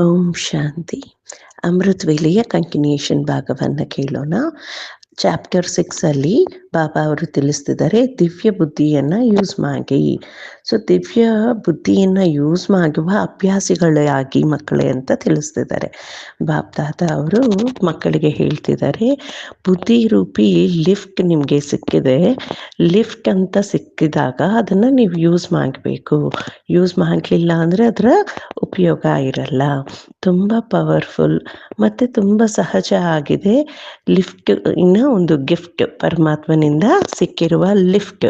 ಓಂ ಶಾಂತಿ Amrit ವೇಲೆಯ continuation ಭಾಗವನ್ನು ಕೇಳೋಣ chapter six ಅಲ್ಲಿ ಬಾಬಾ ಅವರು ತಿಳಿಸ್ತಿದ್ದಾರೆ, ದಿವ್ಯ ಬುದ್ಧಿಯನ್ನ ಯೂಸ್ ಮಾಡಿ. ಸೊ ದಿವ್ಯ ಬುದ್ಧಿಯನ್ನ ಯೂಸ್ ಮಾಡುವ ಅಭ್ಯಾಸಿಗಳಾಗಿ ಮಕ್ಕಳೇ ಅಂತ ತಿಳಿಸ್ತಿದ್ದಾರೆ. ಬಾಬ್ ದಾದ ಅವರು ಮಕ್ಕಳಿಗೆ ಹೇಳ್ತಿದ್ದಾರೆ, ಬುದ್ಧಿ ರೂಪಿ ಲಿಫ್ಟ್ ನಿಮಗೆ ಸಿಕ್ಕಿದೆ. ಲಿಫ್ಟ್ ಅಂತ ಸಿಕ್ಕಿದಾಗ ಅದನ್ನ ನೀವು ಯೂಸ್ ಮಾಡಬೇಕು. ಯೂಸ್ ಮಾಡಲಿಲ್ಲ ಅಂದ್ರೆ ಅದರ ಉಪಯೋಗ ಇರಲ್ಲ. ತುಂಬ ಪವರ್ಫುಲ್ ಮತ್ತೆ ತುಂಬ ಸಹಜ ಆಗಿದೆ. ಲಿಫ್ಟ್ ಇನ್ನ ಒಂದು ಗಿಫ್ಟ್ ಪರಮಾತ್ಮನಿಂದ ಸಿಕ್ಕಿರುವ ಲಿಫ್ಟ್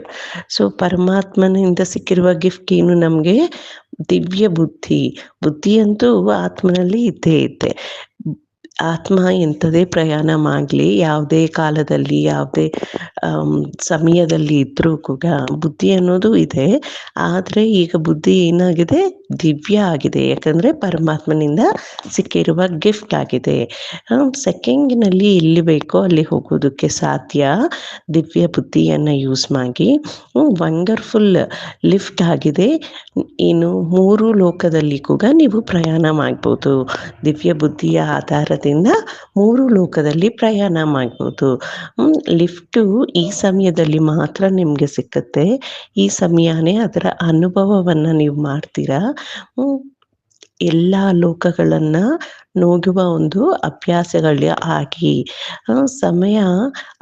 ಸೊ ಪರಮಾತ್ಮನಿಂದ ಸಿಕ್ಕಿರುವ ಗಿಫ್ಟ್ ಏನು ನಮಗೆ? ದಿವ್ಯ ಬುದ್ಧಿ. ಬುದ್ಧಿ ಅಂತೂ ಆತ್ಮನಲ್ಲಿ ಇದ್ದೇ ಇದ್ದೆ. ಆತ್ಮ ಎಂಥದೇ ಪ್ರಯಾಣ ಮಾಡಲಿ ಯಾವುದೇ ಕಾಲದಲ್ಲಿ, ಯಾವುದೇ ಸಮಯದಲ್ಲಿ ಇದ್ರೂ ಕೂಡ ಬುದ್ಧಿ ಅನ್ನೋದು ಇದೆ. ಆದರೆ ಈಗ ಬುದ್ಧಿ ಏನಾಗಿದೆ? ದಿವ್ಯ ಆಗಿದೆ. ಯಾಕಂದರೆ ಪರಮಾತ್ಮನಿಂದ ಸಿಕ್ಕಿರುವ ಗಿಫ್ಟ್ ಆಗಿದೆ. ಸೆಕೆಂಡ್ನಲ್ಲಿ ಎಲ್ಲಿ ಬೇಕೋ ಅಲ್ಲಿ ಹೋಗೋದಕ್ಕೆ ಸಾಧ್ಯ. ದಿವ್ಯ ಬುದ್ಧಿಯನ್ನು ಯೂಸ್ ಮಾಡಿ. ವಂಡರ್ಫುಲ್ ಲಿಫ್ಟ್ ಆಗಿದೆ. ಇನ್ನು ಮೂರು ಲೋಕದಲ್ಲಿ ಕೂಡ ನೀವು ಪ್ರಯಾಣ ಮಾಡ್ಬೋದು. ದಿವ್ಯ ಬುದ್ಧಿಯ ಆಧಾರದಿಂದ ಮೂರು ಲೋಕದಲ್ಲಿ ಪ್ರಯಾಣ ಮಾಡ್ಬೋದು. ಲಿಫ್ಟು ಈ ಸಮಯದಲ್ಲಿ ಮಾತ್ರ ನಿಮಗೆ ಸಿಕ್ಕತ್ತೆ. ಈ ಸಮಯನೇ ಅದರ ಅನುಭವವನ್ನು ನೀವು ಮಾಡ್ತೀರಾ? ಎಲ್ಲ ಲೋಕಗಳನ್ನ ನೋಗುವ ಒಂದು ಅಭ್ಯಾಸಗಳ ಆಗಿ ಸಮಯ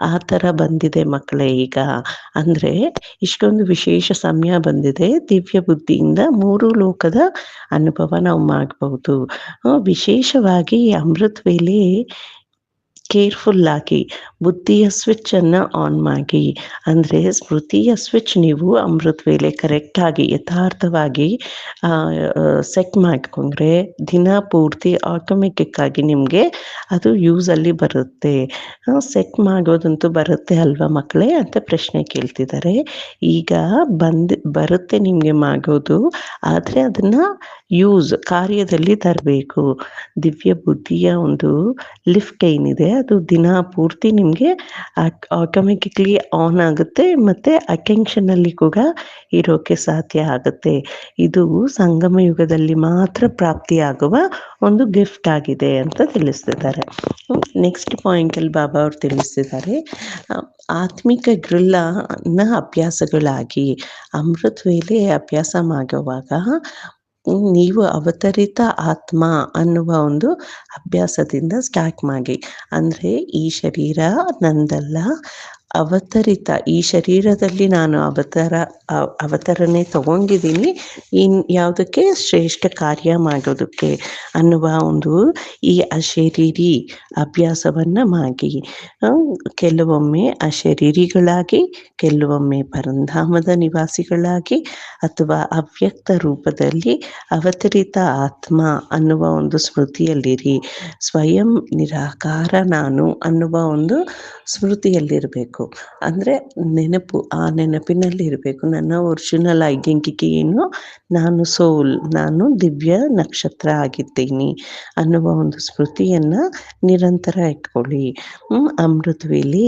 ಆ ಥರ ಬಂದಿದೆ ಮಕ್ಕಳೇ ಈಗ. ಅಂದರೆ ಇಷ್ಟೊಂದು ವಿಶೇಷ ಸಮಯ ಬಂದಿದೆ, ದಿವ್ಯ ಬುದ್ಧಿಯಿಂದ ಮೂರು ಲೋಕದ ಅನುಭವ ನಾವು ಮಾಡಬಹುದು ವಿಶೇಷವಾಗಿ ಅಮೃತ್ ವೇಳೆ ಕೇರ್ಫುಲ್ ಆಗಿ ಬುದ್ಧಿಯ ಸ್ವಿಚ್ ಅನ್ನ ಆನ್ ಮಾಡಿ. ಅಂದರೆ ಸ್ಮೃತಿಯ ಸ್ವಿಚ್ ನೀವು ಅಮೃತ್ ವೇಳೆ ಕರೆಕ್ಟಾಗಿ ಯಥಾರ್ಥವಾಗಿ ಸೆಟ್ ಮಾಡಿಕೊಂಡ್ರೆ ದಿನ ಪೂರ್ತಿ ಆಟೋಮೆಟಿಕ್ ಆಗಿ ನಿಮಗೆ ಅದು ಯೂಸಲ್ಲಿ ಬರುತ್ತೆ. ಸೆಟ್ ಮಾಡೋದಂತೂ ಬರುತ್ತೆ ಅಲ್ವಾ ಮಕ್ಕಳೇ ಅಂತ ಪ್ರಶ್ನೆ ಕೇಳ್ತಿದ್ದಾರೆ. ಈಗ ಬಂದ್, ಬರುತ್ತೆ ನಿಮಗೆ ಮಾಡೋದು ಆದರೆ ಅದನ್ನ ಯೂಸ್ ಕಾರ್ಯದಲ್ಲಿ ತರಬೇಕು. ದಿವ್ಯ ಬುದ್ಧಿಯ ಒಂದು ಲಿಫ್ಟ್ ಏನಿದೆ ಅದು ದಿನ ಪೂರ್ತಿ ನಿಮಗೆ ಆಟೋಮೆಟಿಕ್ಲಿ ಆನ್ ಆಗುತ್ತೆ ಮತ್ತು ಅಟೆನ್ಷನಲ್ಲಿ ಕೂಡ ಇರೋಕ್ಕೆ ಸಾಧ್ಯ ಆಗುತ್ತೆ. ಇದು ಸಂಗಮ ಯುಗದಲ್ಲಿ ಮಾತ್ರ ಪ್ರಾಪ್ತಿಯಾಗುವ ಒಂದು ಗಿಫ್ಟ್ ಆಗಿದೆ ಅಂತ ತಿಳಿಸ್ತಿದ್ದಾರೆ. ನೆಕ್ಸ್ಟ್ ಪಾಯಿಂಟಲ್ಲಿ ಬಾಬಾ ಅವರು ತಿಳಿಸ್ತಿದ್ದಾರೆ. ಆತ್ಮಿಕ ಗ್ರಿಲ್ಲನ ಅಭ್ಯಾಸಗಳಾಗಿ ಅಮೃತ್ ವೇಲೆ ಅಭ್ಯಾಸ ಮಾಡುವಾಗ ನೀವು ಅವತರಿತ ಆತ್ಮ ಅನ್ನುವ ಒಂದು ಅಭ್ಯಾಸದಿಂದ ಸ್ಟಾರ್ಟ್ ಮಾಡಿ. ಅಂದರೆ ಈ ಶರೀರ ನಂದಲ್ಲ ಅವತರಿತ, ಈ ಶರೀರದಲ್ಲಿ ನಾನು ಅವತಾರ ಅವತರಣೆ ತಗೊಂಡಿದ್ದೀನಿ. ಇನ್ ಯಾವುದಕ್ಕೆ ಶ್ರೇಷ್ಠ ಕಾರ್ಯ ಮಾಡೋದಕ್ಕೆ ಅನ್ನುವ ಒಂದು ಈ ಅಶರೀರಿ ಅಭ್ಯಾಸವನ್ನು ಮಾಡಿ. ಕೆಲವೊಮ್ಮೆ ಅಶರೀರಿಗಳಾಗಿ, ಕೆಲವೊಮ್ಮೆ ಪರಂಧಾಮದ ನಿವಾಸಿಗಳಾಗಿ ಅಥವಾ ಅವ್ಯಕ್ತ ರೂಪದಲ್ಲಿ ಅವತರಿತ ಆತ್ಮ ಅನ್ನುವ ಒಂದು ಸ್ಮೃತಿಯಲ್ಲಿರಿ. ಸ್ವಯಂ ನಿರಾಕಾರ ನಾನು ಅನ್ನುವ ಒಂದು ಸ್ಮೃತಿಯಲ್ಲಿರಬೇಕು. ಅಂದರೆ ನೆನಪು, ಆ ನೆನಪಿನಲ್ಲಿ ಇರಬೇಕು. ನನ್ನ ಒರಿಜಿನಲ್ ಐಡೆಂಟಿಟಿ ಏನು ನಾನು ಸೋಲ್, ನಾನು ದಿವ್ಯ ನಕ್ಷತ್ರ ಆಗಿದ್ದೀನಿ ಅನ್ನುವ ಒಂದು ಸ್ಮೃತಿಯನ್ನ ನಿರಂತರ ಇಟ್ಕೊಳ್ಳಿ. ಅಮೃತ ವೇಳೆ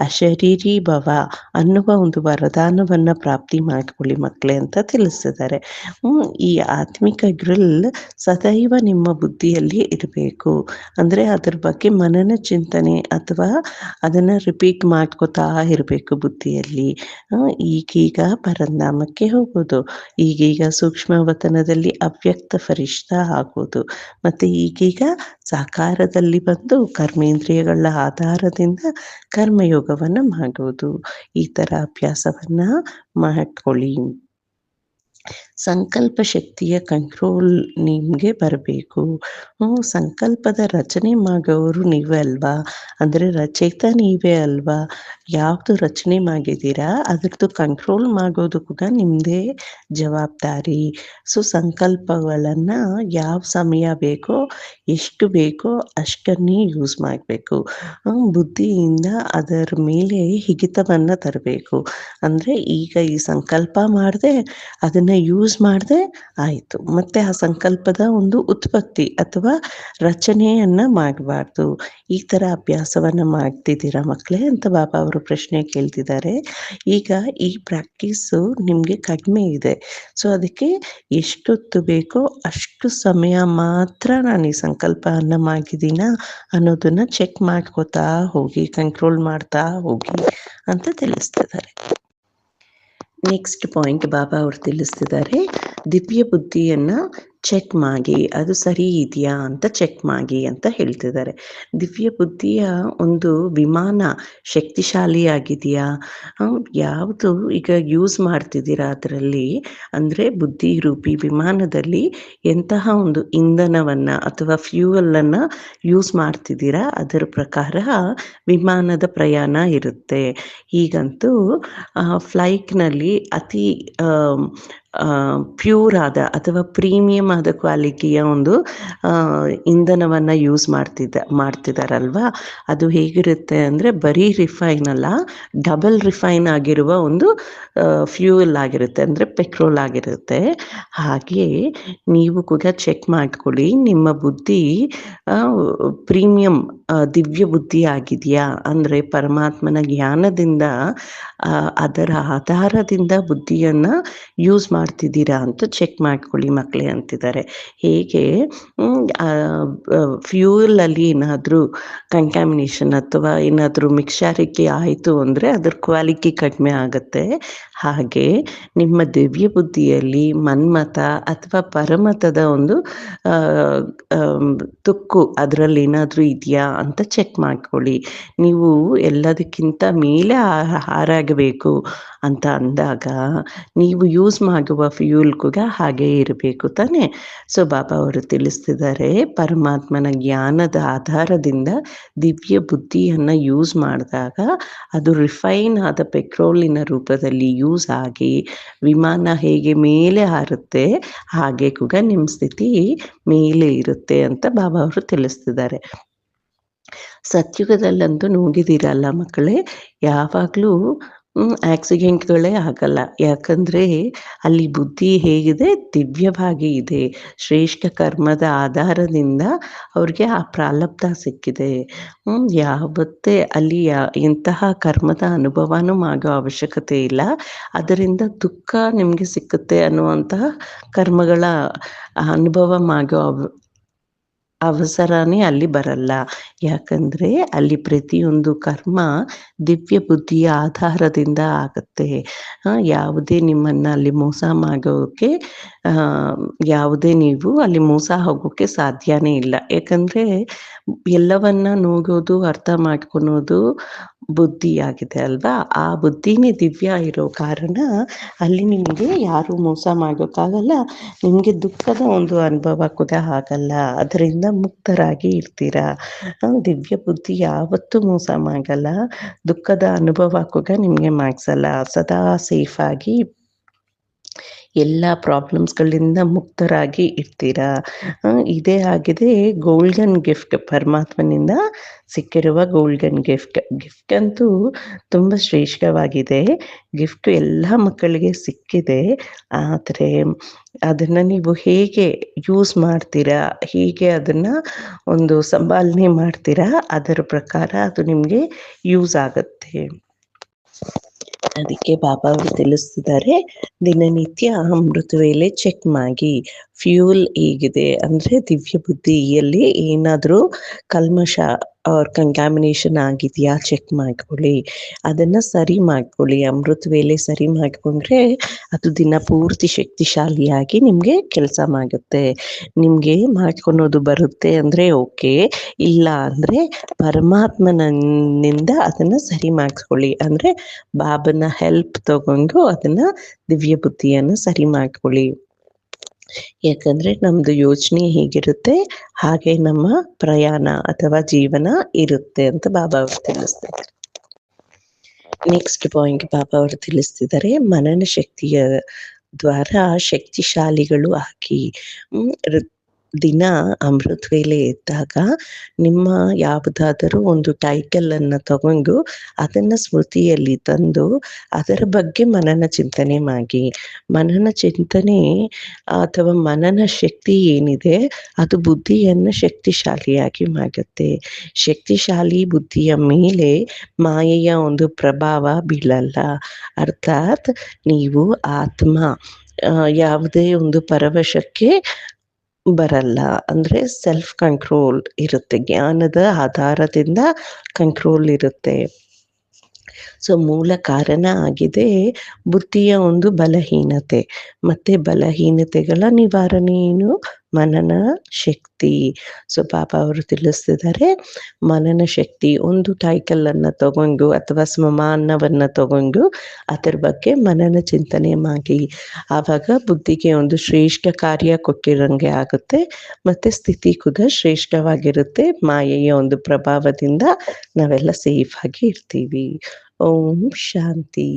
ಅಶರೀರಿ ಭವ ಅನ್ನುವ ಒಂದು ವರದಾನವನ್ನ ಪ್ರಾಪ್ತಿ ಮಾಡ್ಕೊಳ್ಳಿ ಮಕ್ಕಳೇ ಅಂತ ತಿಳಿಸಿದ್ದಾರೆ. ಈ ಆತ್ಮಿಕ ಗ್ರಿಲ್ ಸದೈವ ನಿಮ್ಮ ಬುದ್ಧಿಯಲ್ಲಿ ಇರಬೇಕು. ಅಂದ್ರೆ ಅದ್ರ ಬಗ್ಗೆ ಮನನ ಚಿಂತನೆ ಅಥವಾ ಅದನ್ನ ರಿಪೀಟ್ ಮಾಡ್ಕೋತಾ ಇರಬೇಕು ಬುದ್ಧಿಯಲ್ಲಿ. ಈಗೀಗ ಪರಂಧಾಮಕ್ಕೆ ಹೋಗೋದು. ಈಗೀಗ ಸೂಕ್ಷ್ಮ ವತನದಲ್ಲಿ ಅವ್ಯಕ್ತ ಫರಿಷ್ಠ ಆಗೋದು. ಮತ್ತು ಈಗೀಗ ಸಾಕಾರದಲ್ಲಿ ಬಂದು ಕರ್ಮೇಂದ್ರಿಯಗಳ ಆಧಾರದಿಂದ ಕರ್ಮಯೋಗವನ್ನು ಮಾಡುವುದು ಈ ಥರ ಅಭ್ಯಾಸವನ್ನು ಮಾಡ್ಕೊಳ್ಳಿ. ಸಂಕಲ್ಪ ಶಕ್ತಿಯ ಕಂಟ್ರೋಲ್ ನಿಮಗೆ ಬರಬೇಕು. ಸಂಕಲ್ಪದ ರಚನೆ ಮಾಡೋರು ನೀವೇ ಅಲ್ವಾ ಅಂದರೆ ರಚಯಿತ ನೀವೇ ಅಲ್ವಾ? ಯಾವುದು ರಚನೆ ಮಾಡಿದ್ದೀರಾ ಅದ್ರದ್ದು ಕಂಟ್ರೋಲ್ ಮಾಡೋದು ಕೂಡ ನಿಮ್ಮದೇ ಜವಾಬ್ದಾರಿ. ಸೊ ಸಂಕಲ್ಪಗಳನ್ನು ಯಾವ ಸಮಯ ಬೇಕೋ, ಎಷ್ಟು ಬೇಕೋ ಅಷ್ಟನ್ನೇ ಯೂಸ್ ಮಾಡಬೇಕು. ಬುದ್ಧಿಯಿಂದ ಅದರ ಮೇಲೆ ಹಿಗಿತವನ್ನು ತರಬೇಕು. ಅಂದರೆ ಈಗ ಈ ಸಂಕಲ್ಪ ಮಾಡದೆ ಅದನ್ನು ಯೂಸ್ ಯೂಸ್ ಮಾಡದೆ ಆಯಿತು. ಮತ್ತೆ ಆ ಸಂಕಲ್ಪದ ಒಂದು ಉತ್ಪತ್ತಿ ಅಥವಾ ರಚನೆಯನ್ನ ಮಾಡಬಾರ್ದು. ಈ ಥರ ಅಭ್ಯಾಸವನ್ನ ಮಾಡ್ತಿದ್ದೀರಾ ಮಕ್ಕಳೇ ಅಂತ ಬಾಬಾ ಅವರು ಪ್ರಶ್ನೆ ಕೇಳ್ತಿದ್ದಾರೆ. ಈಗ ಈ ಪ್ರಾಕ್ಟೀಸು ನಿಮಗೆ ಕಡಿಮೆ ಇದೆ. ಸೊ ಅದಕ್ಕೆ ಎಷ್ಟೊತ್ತು ಬೇಕೋ ಅಷ್ಟು ಸಮಯ ಮಾತ್ರ ನಾನು ಈ ಸಂಕಲ್ಪವನ್ನು ಮಾಡಿದ್ದೀನ ಅನ್ನೋದನ್ನ ಚೆಕ್ ಮಾಡ್ಕೋತಾ ಹೋಗಿ ಕಂಟ್ರೋಲ್ ಮಾಡ್ತಾ ಹೋಗಿ ಅಂತ ತಿಳಿಸ್ತಿದ್ದಾರೆ. ನೆಕ್ಸ್ಟ್ ಪಾಯಿಂಟ್ ಬಾಬಾ ಅವರು ತಿಳಿಸ್ತಿದ್ದಾರೆ ದಿವ್ಯ ಬುದ್ಧಿಯನ್ನು ಚೆಕ್ ಮಾಡಿ ಅದು ಸರಿ ಇದೆಯಾ ಅಂತ ಚೆಕ್ ಮಾಡಿ ಅಂತ ಹೇಳ್ತಿದ್ದಾರೆ. ದಿವ್ಯ ಬುದ್ಧಿಯ ಒಂದು ವಿಮಾನ ಶಕ್ತಿಶಾಲಿಯಾಗಿದೆಯಾ? ಯಾವುದು ಈಗ ಯೂಸ್ ಮಾಡ್ತಿದ್ದೀರಾ ಅದರಲ್ಲಿ? ಅಂದರೆ ಬುದ್ಧಿ ರೂಪಿ ವಿಮಾನದಲ್ಲಿ ಎಂತಹ ಒಂದು ಇಂಧನವನ್ನು ಅಥವಾ ಫ್ಯೂಯಲನ್ನು ಯೂಸ್ ಮಾಡ್ತಿದ್ದೀರಾ? ಅದರ ಪ್ರಕಾರ ವಿಮಾನದ ಪ್ರಯಾಣ ಇರುತ್ತೆ. ಈಗಂತೂ ಫ್ಲೈಟ್ನಲ್ಲಿ ಅತಿ ಪ್ಯೂರ್ ಆದ ಅಥವಾ ಪ್ರೀಮಿಯಂ ಆದ ಕ್ವಾಲಿಟಿಯ ಒಂದು ಇಂಧನವನ್ನ ಯೂಸ್ ಮಾಡ್ತಿದ್ದ, ಮಾಡ್ತಿದಾರಲ್ವಾ? ಅದು ಹೇಗಿರುತ್ತೆ ಅಂದ್ರೆ ಬರೀ ರಿಫೈನ್ ಅಲ್ಲ ಡಬಲ್ ರಿಫೈನ್ ಆಗಿರುವ ಒಂದು ಫ್ಯೂಯಲ್ ಆಗಿರುತ್ತೆ ಅಂದ್ರೆ ಪೆಟ್ರೋಲ್ ಆಗಿರುತ್ತೆ. ಹಾಗೆ ನೀವು ಕೂಡ ಚೆಕ್ ಮಾಡ್ಕೊಳ್ಳಿ, ನಿಮ್ಮ ಬುದ್ಧಿ ಪ್ರೀಮಿಯಂ ದಿವ್ಯ ಬುದ್ಧಿ ಆಗಿದೆಯಾ? ಅಂದ್ರೆ ಪರಮಾತ್ಮನ ಜ್ಞಾನದಿಂದ ಅದರ ಆಧಾರದಿಂದ ಬುದ್ಧಿಯನ್ನು ಯೂಸ್ ಮಾಡ್ತಿದ್ದೀರಾ ಅಂತ ಚೆಕ್ ಮಾಡ್ಕೊಳ್ಳಿ ಮಕ್ಕಳೇ ಅಂತಿದ್ದಾರೆ. ಹೇಗೆ? ಫ್ಯೂಲಲ್ಲಿ ಏನಾದರೂ ಕಂಟ್ಯಾಮಿನೇಷನ್ ಅಥವಾ ಏನಾದರೂ ಮಿಕ್ಸಾರಿಕೆ ಆಯಿತು ಅಂದರೆ ಅದ್ರ ಕ್ವಾಲಿಟಿ ಕಡಿಮೆ ಆಗುತ್ತೆ. ಹಾಗೆ ನಿಮ್ಮ ದಿವ್ಯ ಬುದ್ಧಿಯಲ್ಲಿ ಮನ್ಮತ ಅಥವಾ ಪರಮತದ ಒಂದು ತುಕ್ಕು ಅದರಲ್ಲಿ ಏನಾದರೂ ಇದೆಯಾ ಅಂತ ಚೆಕ್ ಮಾಡ್ಕೊಳ್ಳಿ. ನೀವು ಎಲ್ಲದಕ್ಕಿಂತ ಮೇಲೆ ಹಾರಾಗಬೇಕು. ಅಂತ ಅಂದಾಗ ನೀವು ಯೂಸ್ ಮಾಡುವ ಫ್ಯೂಲ್ ಕೂಡ ಹಾಗೆ ಇರಬೇಕು ತಾನೆ? ಸೊ ಬಾಬಾ ಅವರು ತಿಳಿಸ್ತಿದ್ದಾರೆ, ಪರಮಾತ್ಮನ ಜ್ಞಾನದ ಆಧಾರದಿಂದ ದಿವ್ಯ ಬುದ್ಧಿಯನ್ನ ಯೂಸ್ ಮಾಡಿದಾಗ ಅದು ರಿಫೈನ್ ಆದ ಪೆಟ್ರೋಲಿನ ರೂಪದಲ್ಲಿ ಯೂಸ್ ಆಗಿ ವಿಮಾನ ಹೇಗೆ ಮೇಲೆ ಹಾರುತ್ತೆ, ಹಾಗೆ ಕೂಡ ನಿಮ್ಮ ಸ್ಥಿತಿ ಮೇಲೆ ಇರುತ್ತೆ ಅಂತ ಬಾಬಾ ಅವರು ತಿಳಿಸ್ತಿದ್ದಾರೆ. ಸತ್ಯುಗದಲ್ಲಂತೂ ನೋಡಿದಿರಲ್ಲ ಮಕ್ಕಳೇ, ಯಾವಾಗಲೂ ಆಕ್ಸಿಡೆಂಟ್ಗಳೇ ಆಗಲ್ಲ. ಯಾಕಂದರೆ ಅಲ್ಲಿ ಬುದ್ಧಿ ಹೇಗಿದೆ, ದಿವ್ಯವಾಗಿ ಇದೆ. ಶ್ರೇಷ್ಠ ಕರ್ಮದ ಆಧಾರದಿಂದ ಅವ್ರಿಗೆ ಆ ಪ್ರಾಲಬ್ಧ ಸಿಕ್ಕಿದೆ. ಯಾವತ್ತೇ ಅಲ್ಲಿ ಇಂತಹ ಕರ್ಮದ ಅನುಭವನೂ ಆಗೋ ಅವಶ್ಯಕತೆ ಇಲ್ಲ. ಅದರಿಂದ ದುಃಖ ನಿಮಗೆ ಸಿಕ್ಕುತ್ತೆ ಅನ್ನುವಂತಹ ಕರ್ಮಗಳ ಅನುಭವ ಮಾಡೋ ಅವಸರನೇ ಅಲ್ಲಿ ಬರಲ್ಲ. ಯಾಕಂದ್ರೆ ಅಲ್ಲಿ ಪ್ರತಿಯೊಂದು ಕರ್ಮ ದಿವ್ಯ ಬುದ್ಧಿಯ ಆಧಾರದಿಂದ ಆಗುತ್ತೆ. ಯಾವುದೇ ನಿಮ್ಮನ್ನ ಅಲ್ಲಿ ಮೋಸ ಮಾಡೋಕ್ಕೆ ಯಾವುದೇ ನೀವು ಅಲ್ಲಿ ಮೋಸ ಹೋಗೋಕ್ಕೆ ಸಾಧ್ಯನೇ ಇಲ್ಲ. ಯಾಕಂದ್ರೆ ಎಲ್ಲವನ್ನ ನೋಡೋದು, ಅರ್ಥ ಮಾಡ್ಕೊಳೋದು ಬುದ್ಧಿಯಾಗಿದೆ ಅಲ್ವಾ? ಆ ಬುದ್ಧಿನೇ ದಿವ್ಯ ಇರೋ ಕಾರಣ ಅಲ್ಲಿ ನಿಮಗೆ ಯಾರು ಮೋಸ ಮಾಡೋಕ್ಕಾಗಲ್ಲ. ನಿಮಗೆ ದುಃಖದ ಒಂದು ಅನುಭವ ಕೂಡ ಆಗಲ್ಲ. ಅದರಿಂದ ಮುಕ್ತರಾಗಿ ಇರ್ತೀರಾ? ದಿವ್ಯ ಬುದ್ಧಿ ಯಾವತ್ತೂ ಮೋಸ ಮಾಡಲ್ಲ. ದುಃಖದ ಅನುಭವ ಕೂಡ ನಿಮಗೆ ಮಾಡಿಸಲ್ಲ. ಸದಾ ಸೇಫಾಗಿ ಎಲ್ಲ ಪ್ರಾಬ್ಲಮ್ಸ್ಗಳಿಂದ ಮುಕ್ತರಾಗಿ ಇರ್ತೀರಾ? ಇದೇ ಆಗಿದೆ ಗೋಲ್ಡನ್ ಗಿಫ್ಟ್ ಪರಮಾತ್ಮನಿಂದ ಸಿಕ್ಕಿರುವ ಗೋಲ್ಡನ್ ಗಿಫ್ಟ್ ಗಿಫ್ಟ್ ಅಂತೂ ತುಂಬ ಶ್ರೇಷ್ಠವಾಗಿದೆ. ಗಿಫ್ಟ್ ಎಲ್ಲ ಮಕ್ಕಳಿಗೆ ಸಿಕ್ಕಿದೆ. ಆದರೆ ಅದನ್ನು ನೀವು ಹೇಗೆ ಯೂಸ್ ಮಾಡ್ತೀರಾ? ಹೀಗೆ ಅದನ್ನು ಒಂದು ಸಂಭಾಲನೆ ಮಾಡ್ತೀರಾ? ಅದರ ಪ್ರಕಾರ ಅದು ನಿಮಗೆ ಯೂಸ್ ಆಗುತ್ತೆ. ಅದಕ್ಕೆ ಬಾಬಾ ಅವರು ತಿಳಿಸ್ತಿದ್ದಾರೆ ದಿನನಿತ್ಯ ವೇಳೆ ಚೆಕ್ ಮಾಡಿ. ಫ್ಯೂಲ್ ಹೇಗಿದೆ ಅಂದ್ರೆ ದಿವ್ಯ ಬುದ್ಧಿಯಲ್ಲಿ ಏನಾದರೂ ಕಲ್ಮಶ ಅವ್ರ ಕಂಗ್ಯಾಮಿನೇಷನ್ ಆಗಿದೆಯಾ ಚೆಕ್ ಮಾಡ್ಕೊಳ್ಳಿ. ಅದನ್ನ ಸರಿ ಮಾಡ್ಕೊಳ್ಳಿ. ಅಮೃತ ವೇಲೆ ಸರಿ ಮಾಡ್ಕೊಂಡ್ರೆ ಅದು ದಿನ ಪೂರ್ತಿ ಶಕ್ತಿಶಾಲಿಯಾಗಿ ನಿಮಗೆ ಕೆಲಸ ಮಾಡುತ್ತೆ. ನಿಮಗೆ ಮಾಡ್ಕೊಳೋದು ಬರುತ್ತೆ ಅಂದ್ರೆ ಓಕೆ. ಇಲ್ಲ ಅಂದ್ರೆ ಪರಮಾತ್ಮನಿಂದ ಅದನ್ನ ಸರಿ ಮಾಡಿಸ್ಕೊಳ್ಳಿ ಅಂದ್ರೆ ಬಾಬನ ಹೆಲ್ಪ್ ತಗೊಂಡು ಅದನ್ನ ದಿವ್ಯ ಬುದ್ಧಿಯನ್ನು ಸರಿ ಮಾಡ್ಕೊಳ್ಳಿ. ಯಾಕಂದ್ರೆ ನಮ್ದು ಯೋಚನೆ ಹೇಗಿರುತ್ತೆ, ಹಾಗೆ ನಮ್ಮ ಪ್ರಯಾಣ ಅಥವಾ ಜೀವನ ಇರುತ್ತೆ ಅಂತ ಬಾಬಾ ಅವರು ತಿಳಿಸ್ತಿದ್ದಾರೆ. ನೆಕ್ಸ್ಟ್ ಪಾಯಿಂಟ್ ಬಾಬಾ ಅವರು ತಿಳಿಸ್ತಿದ್ದಾರೆ ಮನನ ಶಕ್ತಿಯ ದ್ವಾರ ಶಕ್ತಿಶಾಲಿಗಳು ಆಗಿ ದಿನ ಅಮೃತ ವೇಲೆ ಇದ್ದಾಗ ನಿಮ್ಮ ಯಾವುದಾದರೂ ಒಂದು ಟೈಟಲನ್ನು ತಗೊಂಡು ಅದನ್ನ ಸ್ಮೃತಿಯಲ್ಲಿ ತಂದು ಅದರ ಬಗ್ಗೆ ಮನನ ಚಿಂತನೆ ಮಾಡಿ. ಮನನ ಚಿಂತನೆ ಅಥವಾ ಮನನ ಶಕ್ತಿ ಏನಿದೆ ಅದು ಬುದ್ಧಿಯನ್ನು ಶಕ್ತಿಶಾಲಿಯಾಗಿ ಮಾಡುತ್ತೆ. ಶಕ್ತಿಶಾಲಿ ಬುದ್ಧಿಯ ಮೇಲೆ ಮಾಯೆಯ ಒಂದು ಪ್ರಭಾವ ಬೀಳಲ್ಲ. ಅರ್ಥಾತ್ ನೀವು ಆತ್ಮ ಯಾವುದೇ ಒಂದು ಪರವಶಕ್ಕೆ ಬರಲ್ಲ. ಅಂದ್ರೆ ಸೆಲ್ಫ್ ಕಂಟ್ರೋಲ್ ಇರುತ್ತೆ. ಜ್ಞಾನದ ಆಧಾರದಿಂದ ಕಂಟ್ರೋಲ್ ಇರುತ್ತೆ. ಸೊ ಮೂಲ ಕಾರಣ ಆಗಿದೆ ಬುದ್ಧಿಯ ಒಂದು ಬಲಹೀನತೆ. ಮತ್ತೆ ಬಲಹೀನತೆಗಳ ನಿವಾರಣೆ ಏನು? ಮನನ ಶಕ್ತಿ. ಸೊ, ಪಾಪ ಅವರು ತಿಳಿಸ್ತಿದ್ದಾರೆ ಮನನ ಶಕ್ತಿ ಒಂದು ಟೈಟಲನ್ನು ತಗೊಂಡು ಅಥವಾ ಸ್ಮಮಾನವನ್ನ ತಗೊಂಡು ಅದರ ಬಗ್ಗೆ ಮನನ ಚಿಂತನೆ ಮಾಡಿ. ಆವಾಗ ಬುದ್ಧಿಗೆ ಒಂದು ಶ್ರೇಷ್ಠ ಕಾರ್ಯ ಕೊಟ್ಟಿರಂಗೆ ಆಗುತ್ತೆ, ಮತ್ತೆ ಸ್ಥಿತಿ ಕೂಡ ಶ್ರೇಷ್ಠವಾಗಿರುತ್ತೆ. ಮಾಯೆಯ ಒಂದು ಪ್ರಭಾವದಿಂದ ನಾವೆಲ್ಲ ಸೇಫ್ ಆಗಿ ಇರ್ತೀವಿ. ಓಂ ಶಾಂತಿ.